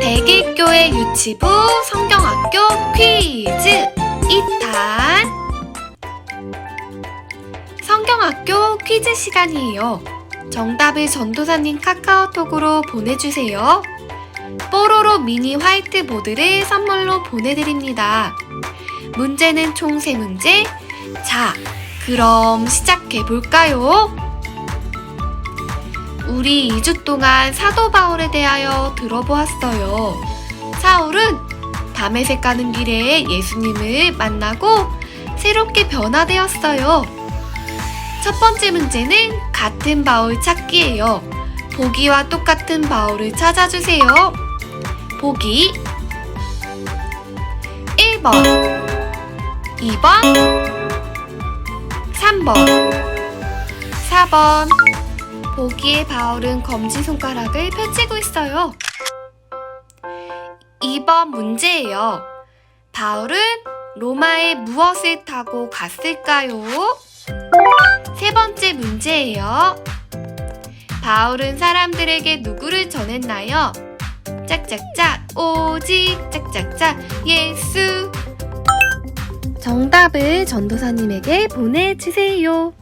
대길교회 유치부 성경학교 퀴즈 2탄 성경학교 퀴즈 시간이에요. 정답을 전도사님 카카오톡으로 보내주세요. 뽀로로 미니 화이트보드를 선물로 보내드립니다. 문제는 총 3문제. 자, 그럼 시작해 볼까요? 우리 2주 동안 사도 바울에 대하여 들어보았어요. 사울은 담에색 가는 길에 예수님을 만나고 새롭게 변화되었어요. 첫 번째 문제는 같은 바울 찾기예요. 보기와 똑같은 바울을 찾아주세요. 보기 1번 2번 3번 4번 보기에 바울은 검지 손가락을 펼치고 있어요. 2번 문제예요. 바울은 로마에 무엇을 타고 갔을까요? 세 번째 문제예요. 바울은 사람들에게 누구를 전했나요? 짝짝짝 오직 짝짝짝 예수 정답을 전도사님에게 보내주세요.